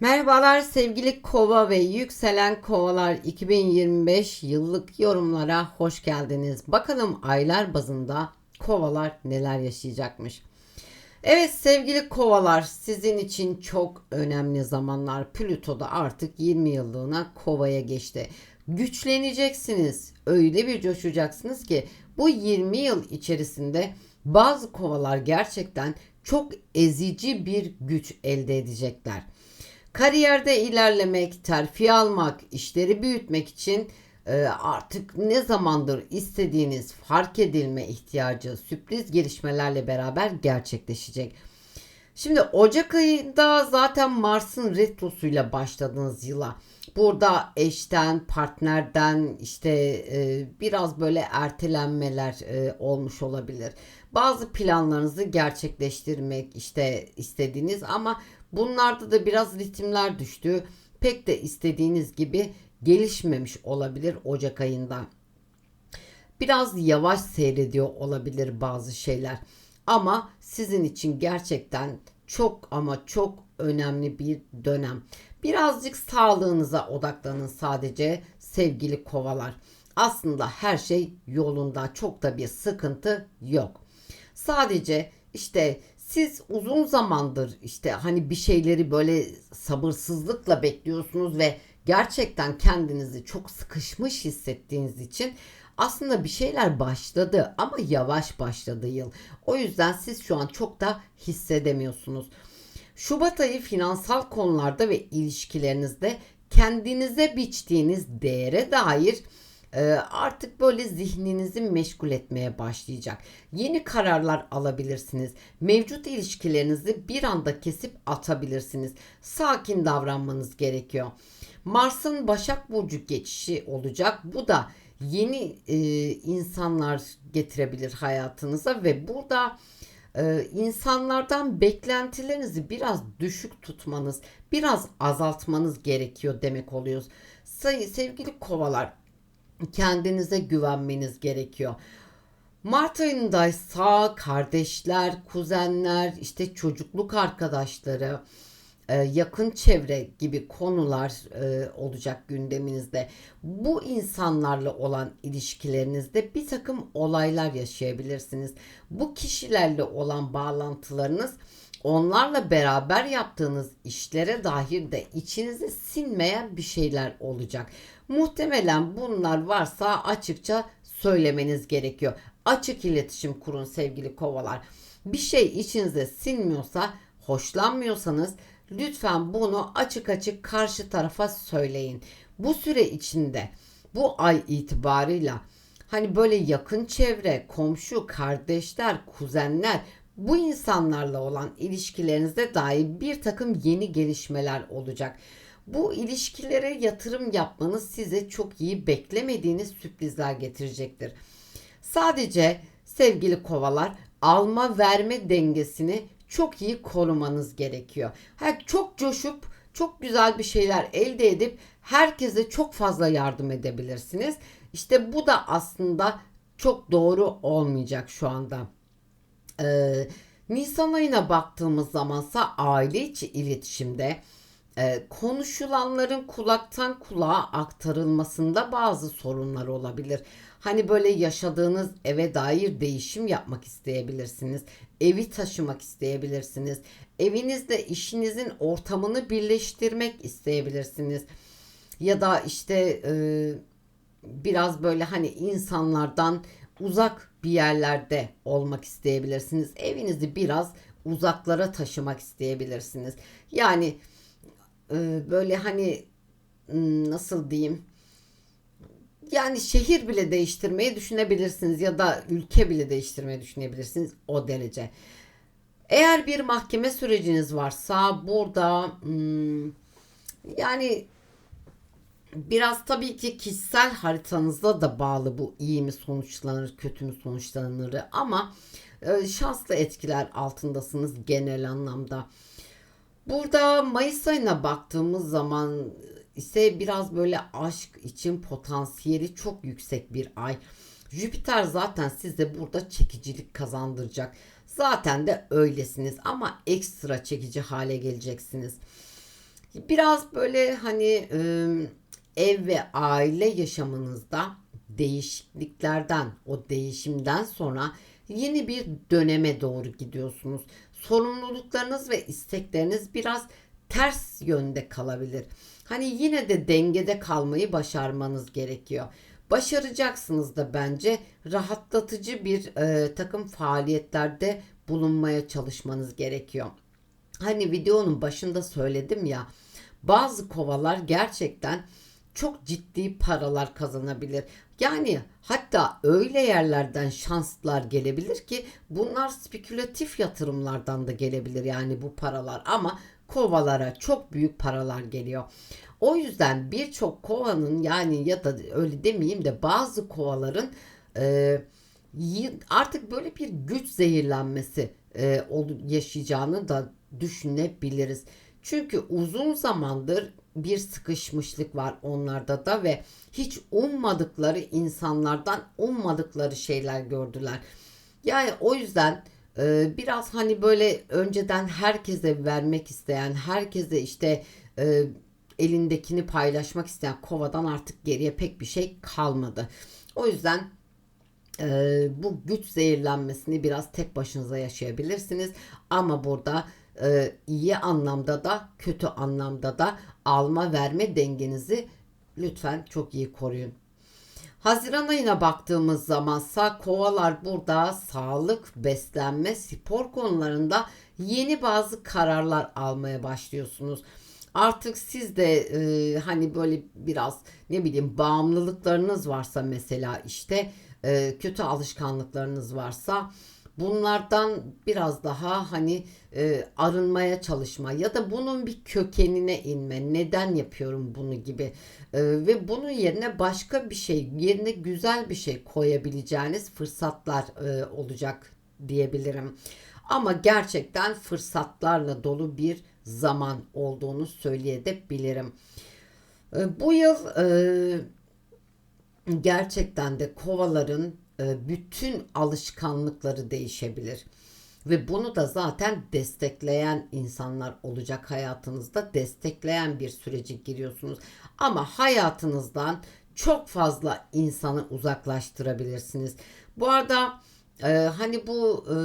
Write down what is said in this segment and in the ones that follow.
Merhabalar sevgili kova ve yükselen kovalar 2025 yıllık yorumlara hoş geldiniz. Bakalım aylar bazında kovalar neler yaşayacakmış. Evet sevgili kovalar sizin için çok önemli zamanlar. Plüto da artık 20 yıllığına kovaya geçti. Güçleneceksiniz. Öyle bir coşacaksınız ki bu 20 yıl içerisinde bazı kovalar gerçekten çok ezici bir güç elde edecekler. Kariyerde ilerlemek, terfi almak, işleri büyütmek için e, artık ne zamandır istediğiniz fark edilme ihtiyacı sürpriz gelişmelerle beraber gerçekleşecek. Şimdi Ocak ayında zaten Mars'ın retrosuyla başladığınız yıla. Burada eşten, partnerden işte e, biraz böyle ertelenmeler e, olmuş olabilir. Bazı planlarınızı gerçekleştirmek işte istediğiniz ama bunlarda da biraz ritimler düştü. Pek de istediğiniz gibi gelişmemiş olabilir Ocak ayında. Biraz yavaş seyrediyor olabilir bazı şeyler. Ama sizin için gerçekten çok ama çok önemli bir dönem. Birazcık sağlığınıza odaklanın sadece sevgili kovalar. Aslında her şey yolunda. Çok da bir sıkıntı yok. Sadece işte siz uzun zamandır işte hani bir şeyleri böyle sabırsızlıkla bekliyorsunuz ve gerçekten kendinizi çok sıkışmış hissettiğiniz için aslında bir şeyler başladı ama yavaş başladı yıl. O yüzden siz şu an çok da hissedemiyorsunuz. Şubat ayı finansal konularda ve ilişkilerinizde kendinize biçtiğiniz değere dair artık böyle zihninizi meşgul etmeye başlayacak. Yeni kararlar alabilirsiniz. Mevcut ilişkilerinizi bir anda kesip atabilirsiniz. Sakin davranmanız gerekiyor. Mars'ın Başak Burcu geçişi olacak. Bu da yeni e, insanlar getirebilir hayatınıza ve burada e, insanlardan beklentilerinizi biraz düşük tutmanız, biraz azaltmanız gerekiyor demek oluyor. Sayı sevgili kovalar, kendinize güvenmeniz gerekiyor. Mart ayındaysa kardeşler, kuzenler, işte çocukluk arkadaşları, e, yakın çevre gibi konular e, olacak gündeminizde. Bu insanlarla olan ilişkilerinizde bir takım olaylar yaşayabilirsiniz. Bu kişilerle olan bağlantılarınız onlarla beraber yaptığınız işlere dair de içinize sinmeyen bir şeyler olacak. Muhtemelen bunlar varsa açıkça söylemeniz gerekiyor. Açık iletişim kurun sevgili kovalar. Bir şey içinize sinmiyorsa, hoşlanmıyorsanız lütfen bunu açık açık karşı tarafa söyleyin. Bu süre içinde bu ay itibarıyla hani böyle yakın çevre, komşu, kardeşler, kuzenler bu insanlarla olan ilişkilerinizde dair bir takım yeni gelişmeler olacak. Bu ilişkilere yatırım yapmanız size çok iyi beklemediğiniz sürprizler getirecektir. Sadece sevgili kovalar alma verme dengesini çok iyi korumanız gerekiyor. Her çok coşup çok güzel bir şeyler elde edip herkese çok fazla yardım edebilirsiniz. İşte bu da aslında çok doğru olmayacak şu anda. Ee, Nisan ayına baktığımız zamansa aile içi iletişimde e, konuşulanların kulaktan kulağa aktarılmasında bazı sorunlar olabilir. Hani böyle yaşadığınız eve dair değişim yapmak isteyebilirsiniz. Evi taşımak isteyebilirsiniz. Evinizde işinizin ortamını birleştirmek isteyebilirsiniz. Ya da işte e, biraz böyle hani insanlardan uzak bir yerlerde olmak isteyebilirsiniz. Evinizi biraz uzaklara taşımak isteyebilirsiniz. Yani e, böyle hani nasıl diyeyim? Yani şehir bile değiştirmeyi düşünebilirsiniz ya da ülke bile değiştirmeyi düşünebilirsiniz o derece. Eğer bir mahkeme süreciniz varsa burada yani biraz tabii ki kişisel haritanızda da bağlı bu iyi mi sonuçlanır kötü mü sonuçlanır ama e, şanslı etkiler altındasınız genel anlamda. Burada Mayıs ayına baktığımız zaman ise biraz böyle aşk için potansiyeli çok yüksek bir ay. Jüpiter zaten size burada çekicilik kazandıracak. Zaten de öylesiniz ama ekstra çekici hale geleceksiniz. Biraz böyle hani e, ev ve aile yaşamınızda değişikliklerden, o değişimden sonra yeni bir döneme doğru gidiyorsunuz. Sorumluluklarınız ve istekleriniz biraz ters yönde kalabilir. Hani yine de dengede kalmayı başarmanız gerekiyor. Başaracaksınız da bence rahatlatıcı bir e, takım faaliyetlerde bulunmaya çalışmanız gerekiyor. Hani videonun başında söyledim ya bazı kovalar gerçekten çok ciddi paralar kazanabilir. Yani hatta öyle yerlerden şanslar gelebilir ki bunlar spekülatif yatırımlardan da gelebilir yani bu paralar ama kovalara çok büyük paralar geliyor. O yüzden birçok kovanın yani ya da öyle demeyeyim de bazı kovaların e, artık böyle bir güç zehirlenmesi e, yaşayacağını da düşünebiliriz. Çünkü uzun zamandır bir sıkışmışlık var onlarda da ve hiç ummadıkları insanlardan ummadıkları şeyler gördüler. Yani o yüzden e, biraz hani böyle önceden herkese vermek isteyen, herkese işte e, elindekini paylaşmak isteyen kovadan artık geriye pek bir şey kalmadı. O yüzden e, bu güç zehirlenmesini biraz tek başınıza yaşayabilirsiniz. Ama burada e, iyi anlamda da kötü anlamda da alma verme dengenizi lütfen çok iyi koruyun. Haziran ayına baktığımız zamansa kovalar burada sağlık, beslenme, spor konularında yeni bazı kararlar almaya başlıyorsunuz. Artık siz de e, hani böyle biraz ne bileyim bağımlılıklarınız varsa mesela işte e, kötü alışkanlıklarınız varsa bunlardan biraz daha hani e, arınmaya çalışma ya da bunun bir kökenine inme. Neden yapıyorum bunu gibi e, ve bunun yerine başka bir şey, yerine güzel bir şey koyabileceğiniz fırsatlar e, olacak diyebilirim. Ama gerçekten fırsatlarla dolu bir zaman olduğunu söyleyebilirim. E, bu yıl e, gerçekten de kovaların bütün alışkanlıkları değişebilir. Ve bunu da zaten destekleyen insanlar olacak hayatınızda. Destekleyen bir sürece giriyorsunuz. Ama hayatınızdan çok fazla insanı uzaklaştırabilirsiniz. Bu arada e, hani bu e,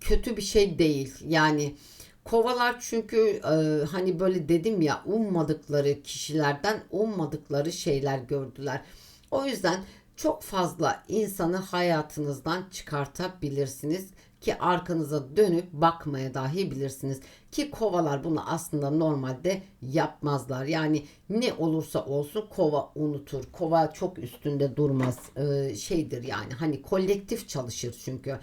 kötü bir şey değil. Yani kovalar çünkü e, hani böyle dedim ya ummadıkları kişilerden ummadıkları şeyler gördüler. O yüzden çok fazla insanı hayatınızdan çıkartabilirsiniz ki arkanıza dönüp bakmaya dahi bilirsiniz ki kovalar bunu aslında normalde yapmazlar. Yani ne olursa olsun kova unutur. Kova çok üstünde durmaz ee, şeydir yani. Hani kolektif çalışır çünkü.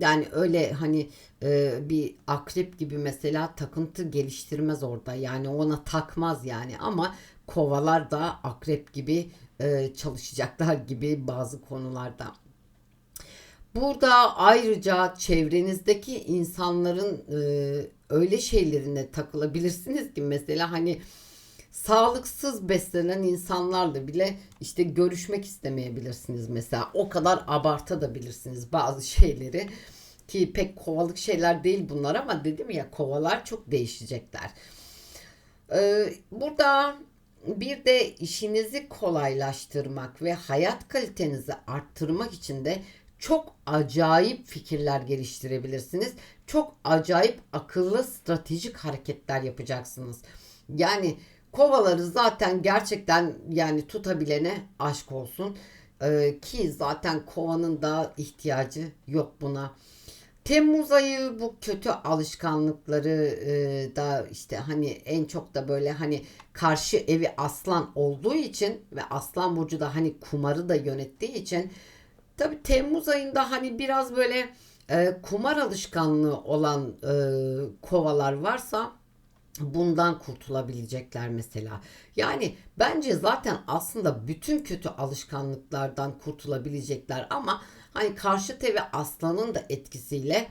Yani öyle hani e, bir akrep gibi mesela takıntı geliştirmez orada. Yani ona takmaz yani ama kovalar da akrep gibi e, çalışacaklar gibi bazı konularda. Burada ayrıca çevrenizdeki insanların e, öyle şeylerine takılabilirsiniz ki mesela hani sağlıksız beslenen insanlarla bile işte görüşmek istemeyebilirsiniz mesela. O kadar abartabilirsiniz bazı şeyleri ki pek kovalık şeyler değil bunlar ama dedim ya kovalar çok değişecekler. Ee, burada bir de işinizi kolaylaştırmak ve hayat kalitenizi arttırmak için de çok acayip fikirler geliştirebilirsiniz. Çok acayip akıllı stratejik hareketler yapacaksınız. Yani kovaları zaten gerçekten yani tutabilene aşk olsun. Ee, ki zaten kovanın da ihtiyacı yok buna. Temmuz ayı bu kötü alışkanlıkları e, da işte hani en çok da böyle hani karşı evi aslan olduğu için ve aslan burcu da hani kumarı da yönettiği için tabi Temmuz ayında hani biraz böyle e, kumar alışkanlığı olan e, kovalar varsa bundan kurtulabilecekler mesela. Yani bence zaten aslında bütün kötü alışkanlıklardan kurtulabilecekler ama hani karşı tevi aslanın da etkisiyle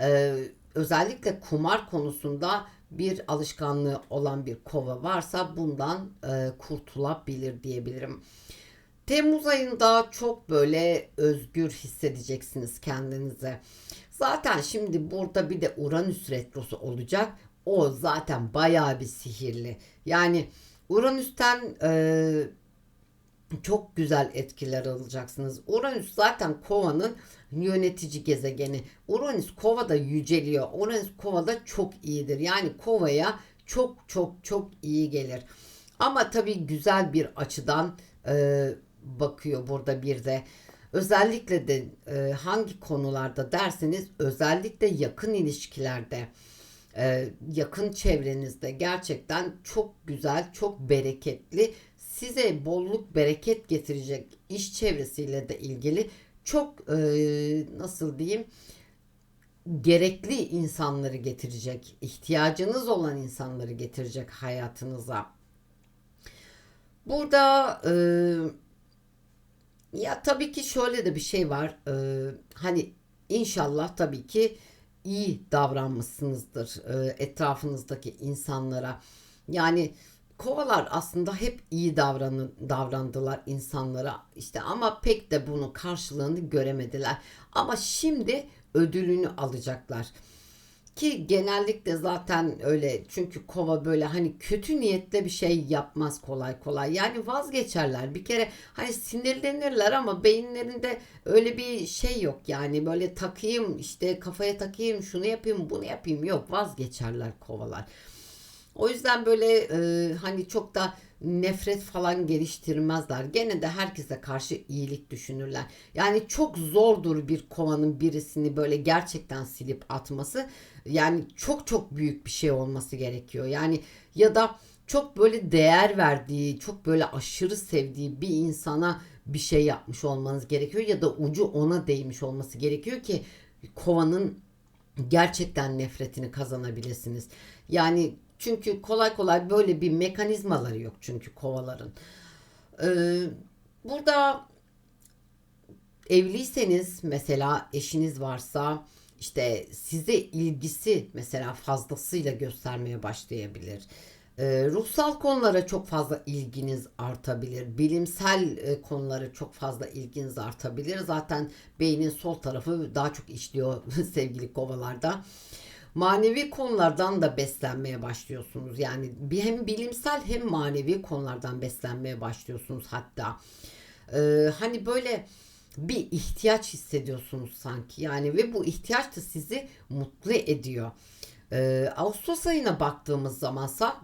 e, özellikle kumar konusunda bir alışkanlığı olan bir kova varsa bundan e, kurtulabilir diyebilirim. Temmuz ayında çok böyle özgür hissedeceksiniz kendinize. Zaten şimdi burada bir de Uranüs retrosu olacak. o zaten bayağı bir sihirli. Yani Uranüs'ten e, çok güzel etkiler alacaksınız. Uranüs zaten kovanın yönetici gezegeni. Uranüs kovada yüceliyor. Uranüs kovada çok iyidir. Yani kovaya çok çok çok iyi gelir. Ama tabii güzel bir açıdan e, bakıyor burada bir de. Özellikle de e, hangi konularda derseniz özellikle yakın ilişkilerde e, yakın çevrenizde gerçekten çok güzel, çok bereketli, size bolluk bereket getirecek iş çevresiyle de ilgili çok e, nasıl diyeyim gerekli insanları getirecek, ihtiyacınız olan insanları getirecek hayatınıza. Burada e, ya tabii ki şöyle de bir şey var. E, hani inşallah tabii ki iyi davranmışsınızdır e, etrafınızdaki insanlara. Yani kovalar aslında hep iyi davranı, davrandılar insanlara işte ama pek de bunun karşılığını göremediler. Ama şimdi ödülünü alacaklar. Ki genellikle zaten öyle çünkü kova böyle hani kötü niyetle bir şey yapmaz kolay kolay. Yani vazgeçerler. Bir kere hani sinirlenirler ama beyinlerinde öyle bir şey yok yani böyle takayım işte kafaya takayım şunu yapayım bunu yapayım yok vazgeçerler kovalar. O yüzden böyle e, hani çok da nefret falan geliştirmezler. Gene de herkese karşı iyilik düşünürler. Yani çok zordur bir kovanın birisini böyle gerçekten silip atması. Yani çok çok büyük bir şey olması gerekiyor. Yani ya da çok böyle değer verdiği, çok böyle aşırı sevdiği bir insana bir şey yapmış olmanız gerekiyor ya da ucu ona değmiş olması gerekiyor ki kovanın gerçekten nefretini kazanabilirsiniz. Yani çünkü kolay kolay böyle bir mekanizmaları yok çünkü kovaların. Ee, burada evliyseniz mesela eşiniz varsa işte size ilgisi mesela fazlasıyla göstermeye başlayabilir. Ee, ruhsal konulara çok fazla ilginiz artabilir. Bilimsel e, konulara çok fazla ilginiz artabilir. Zaten beynin sol tarafı daha çok işliyor sevgili kovalarda manevi konulardan da beslenmeye başlıyorsunuz. Yani hem bilimsel hem manevi konulardan beslenmeye başlıyorsunuz hatta. Ee, hani böyle bir ihtiyaç hissediyorsunuz sanki. Yani ve bu ihtiyaç da sizi mutlu ediyor. Ee, Ağustos ayına baktığımız zamansa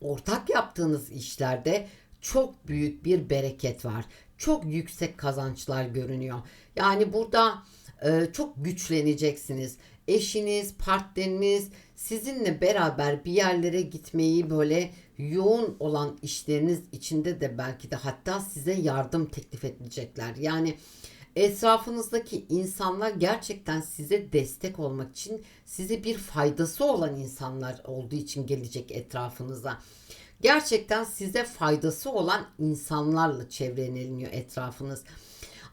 ortak yaptığınız işlerde çok büyük bir bereket var. Çok yüksek kazançlar görünüyor. Yani burada e, çok güçleneceksiniz eşiniz, partneriniz sizinle beraber bir yerlere gitmeyi böyle yoğun olan işleriniz içinde de belki de hatta size yardım teklif edecekler. Yani etrafınızdaki insanlar gerçekten size destek olmak için size bir faydası olan insanlar olduğu için gelecek etrafınıza. Gerçekten size faydası olan insanlarla çevreleniyor etrafınız.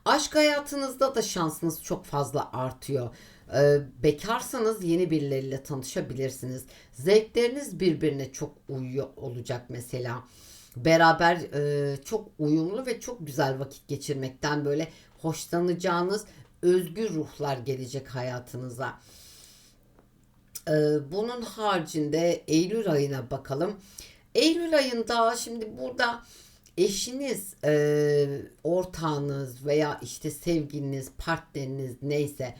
Aşk hayatınızda da şansınız çok fazla artıyor. Ee, bekarsanız yeni birileriyle tanışabilirsiniz. Zevkleriniz birbirine çok uyuyor olacak mesela. Beraber e, çok uyumlu ve çok güzel vakit geçirmekten böyle hoşlanacağınız özgür ruhlar gelecek hayatınıza. Ee, bunun haricinde Eylül ayına bakalım. Eylül ayında şimdi burada eşiniz, e, ortağınız veya işte sevgiliniz, partneriniz neyse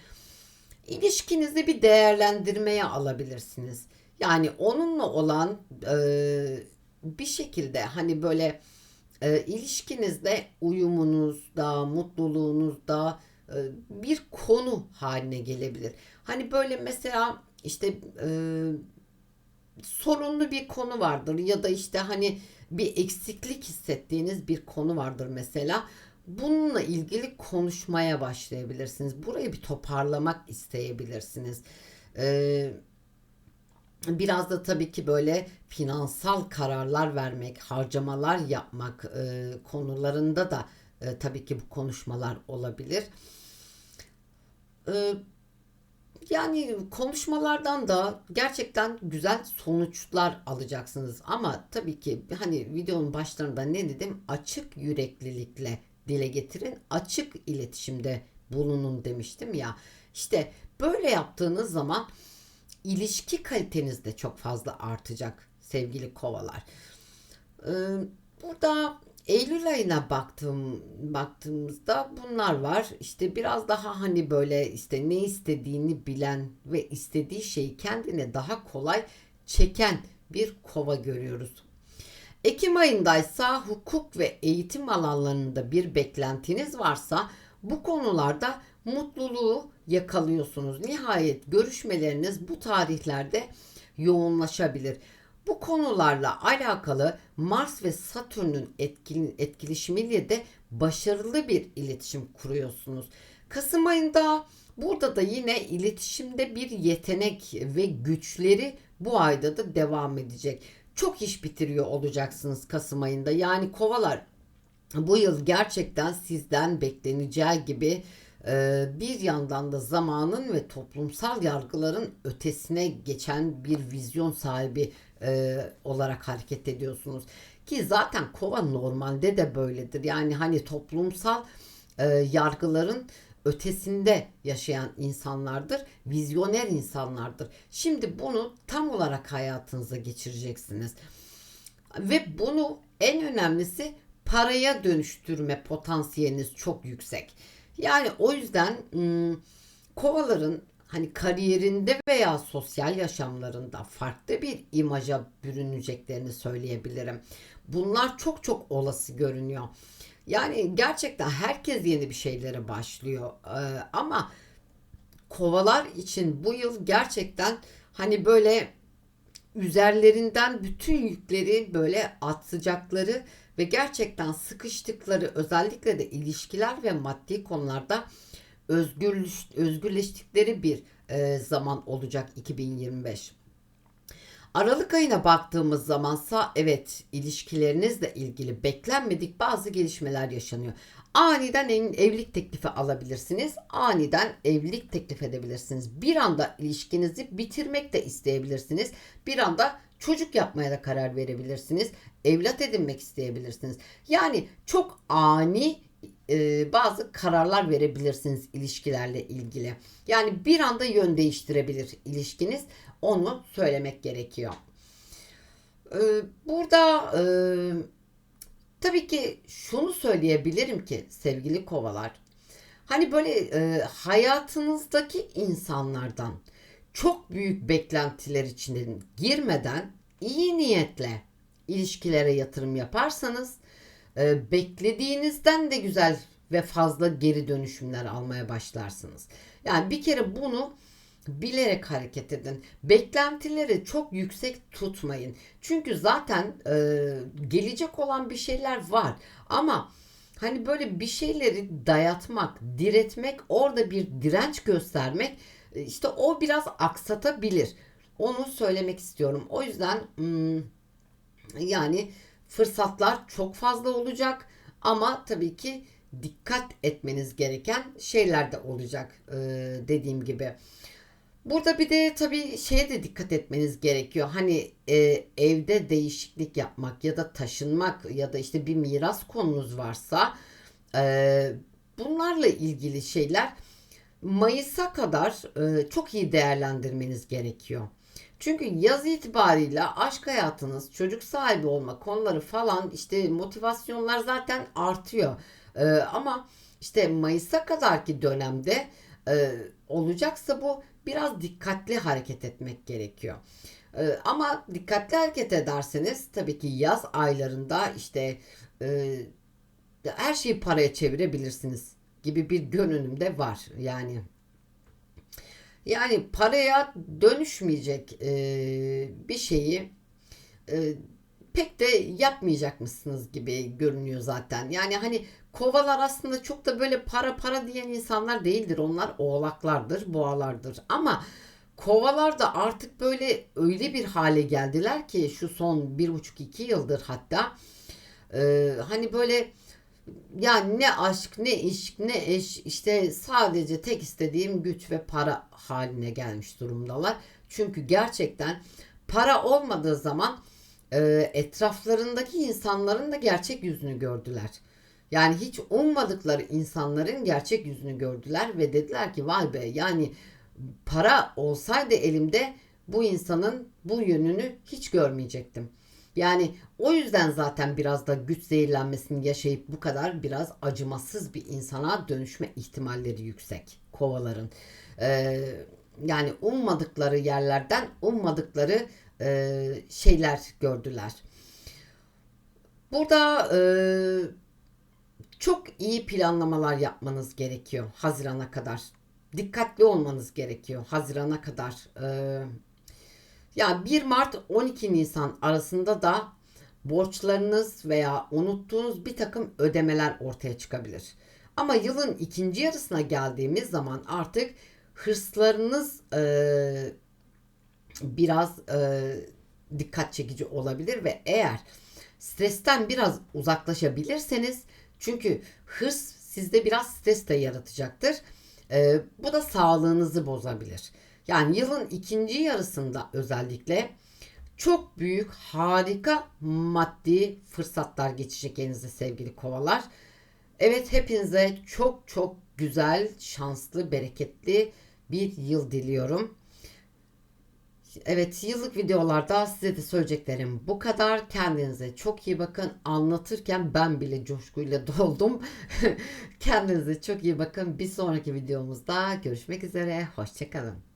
ilişkinizi bir değerlendirmeye alabilirsiniz. Yani onunla olan e, bir şekilde hani böyle e, ilişkinizde uyumunuzda, mutluluğunuzda e, bir konu haline gelebilir. Hani böyle mesela işte e, sorunlu bir konu vardır ya da işte hani bir eksiklik hissettiğiniz bir konu vardır mesela. Bununla ilgili konuşmaya başlayabilirsiniz. Burayı bir toparlamak isteyebilirsiniz. Ee, biraz da tabii ki böyle finansal kararlar vermek, harcamalar yapmak e, konularında da e, tabii ki bu konuşmalar olabilir. E, yani konuşmalardan da gerçekten güzel sonuçlar alacaksınız. Ama tabii ki hani videonun başlarında ne dedim? Açık yüreklilikle dile getirin. Açık iletişimde bulunun demiştim ya. İşte böyle yaptığınız zaman ilişki kaliteniz de çok fazla artacak sevgili kovalar. Ee, burada Eylül ayına baktığım baktığımızda bunlar var. İşte biraz daha hani böyle işte ne istediğini bilen ve istediği şeyi kendine daha kolay çeken bir kova görüyoruz. Ekim ayındaysa hukuk ve eğitim alanlarında bir beklentiniz varsa bu konularda mutluluğu yakalıyorsunuz. Nihayet görüşmeleriniz bu tarihlerde yoğunlaşabilir. Bu konularla alakalı Mars ve Satürn'ün etkili, etkileşimiyle de başarılı bir iletişim kuruyorsunuz. Kasım ayında burada da yine iletişimde bir yetenek ve güçleri bu ayda da devam edecek. Çok iş bitiriyor olacaksınız Kasım ayında. Yani kovalar bu yıl gerçekten sizden bekleneceği gibi e, bir yandan da zamanın ve toplumsal yargıların ötesine geçen bir vizyon sahibi e, olarak hareket ediyorsunuz. Ki zaten kova normalde de böyledir. Yani hani toplumsal e, yargıların ötesinde yaşayan insanlardır. Vizyoner insanlardır. Şimdi bunu tam olarak hayatınıza geçireceksiniz. Ve bunu en önemlisi paraya dönüştürme potansiyeliniz çok yüksek. Yani o yüzden ım, kovaların hani kariyerinde veya sosyal yaşamlarında farklı bir imaja bürüneceklerini söyleyebilirim. Bunlar çok çok olası görünüyor. Yani gerçekten herkes yeni bir şeylere başlıyor. Ee, ama kovalar için bu yıl gerçekten hani böyle üzerlerinden bütün yükleri böyle atacakları ve gerçekten sıkıştıkları özellikle de ilişkiler ve maddi konularda özgürleş, özgürleştikleri bir e, zaman olacak 2025. Aralık ayına baktığımız zamansa evet ilişkilerinizle ilgili beklenmedik bazı gelişmeler yaşanıyor. Aniden evlilik teklifi alabilirsiniz. Aniden evlilik teklif edebilirsiniz. Bir anda ilişkinizi bitirmek de isteyebilirsiniz. Bir anda çocuk yapmaya da karar verebilirsiniz. Evlat edinmek isteyebilirsiniz. Yani çok ani e, bazı kararlar verebilirsiniz ilişkilerle ilgili. Yani bir anda yön değiştirebilir ilişkiniz. Onu söylemek gerekiyor. E, burada e, tabii ki şunu söyleyebilirim ki sevgili kovalar. Hani böyle hayatınızdaki insanlardan çok büyük beklentiler içine girmeden iyi niyetle ilişkilere yatırım yaparsanız e, beklediğinizden de güzel ve fazla geri dönüşümler almaya başlarsınız. Yani bir kere bunu bilerek hareket edin. Beklentileri çok yüksek tutmayın. Çünkü zaten e, gelecek olan bir şeyler var. Ama hani böyle bir şeyleri dayatmak, diretmek, orada bir direnç göstermek e, işte o biraz aksatabilir. Onu söylemek istiyorum. O yüzden hmm, yani fırsatlar çok fazla olacak ama tabii ki dikkat etmeniz gereken şeyler de olacak ee, dediğim gibi. Burada bir de tabii şeye de dikkat etmeniz gerekiyor. Hani e, evde değişiklik yapmak ya da taşınmak ya da işte bir miras konunuz varsa e, bunlarla ilgili şeyler Mayıs'a kadar e, çok iyi değerlendirmeniz gerekiyor. Çünkü yaz itibariyle aşk hayatınız, çocuk sahibi olma konuları falan işte motivasyonlar zaten artıyor. Ee, ama işte Mayıs'a kadarki dönemde e, olacaksa bu biraz dikkatli hareket etmek gerekiyor. Ee, ama dikkatli hareket ederseniz tabii ki yaz aylarında işte e, her şeyi paraya çevirebilirsiniz gibi bir görünüm de var. Yani yani paraya dönüşmeyecek e, bir şeyi e, pek de yapmayacakmışsınız gibi görünüyor zaten. Yani hani kovalar aslında çok da böyle para para diyen insanlar değildir. Onlar oğlaklardır, boğalardır. Ama kovalar da artık böyle öyle bir hale geldiler ki şu son bir buçuk iki yıldır hatta e, hani böyle yani ne aşk ne iş ne eş işte sadece tek istediğim güç ve para haline gelmiş durumdalar. Çünkü gerçekten para olmadığı zaman e, etraflarındaki insanların da gerçek yüzünü gördüler. Yani hiç ummadıkları insanların gerçek yüzünü gördüler ve dediler ki vay be yani para olsaydı elimde bu insanın bu yönünü hiç görmeyecektim. Yani o yüzden zaten biraz da güç zehirlenmesini yaşayıp bu kadar biraz acımasız bir insana dönüşme ihtimalleri yüksek kovaların. Ee, yani ummadıkları yerlerden ummadıkları e, şeyler gördüler. Burada e, çok iyi planlamalar yapmanız gerekiyor Haziran'a kadar. Dikkatli olmanız gerekiyor Haziran'a kadar. Ee, ya 1 Mart 12 Nisan arasında da borçlarınız veya unuttuğunuz bir takım ödemeler ortaya çıkabilir. Ama yılın ikinci yarısına geldiğimiz zaman artık hırslarınız e, biraz e, dikkat çekici olabilir ve eğer stresten biraz uzaklaşabilirseniz çünkü hırs sizde biraz stres de yaratacaktır. E, bu da sağlığınızı bozabilir. Yani yılın ikinci yarısında özellikle çok büyük harika maddi fırsatlar geçecek elinize sevgili kovalar. Evet hepinize çok çok güzel, şanslı, bereketli bir yıl diliyorum. Evet yıllık videolarda size de söyleyeceklerim bu kadar. Kendinize çok iyi bakın. Anlatırken ben bile coşkuyla doldum. Kendinize çok iyi bakın. Bir sonraki videomuzda görüşmek üzere. Hoşçakalın.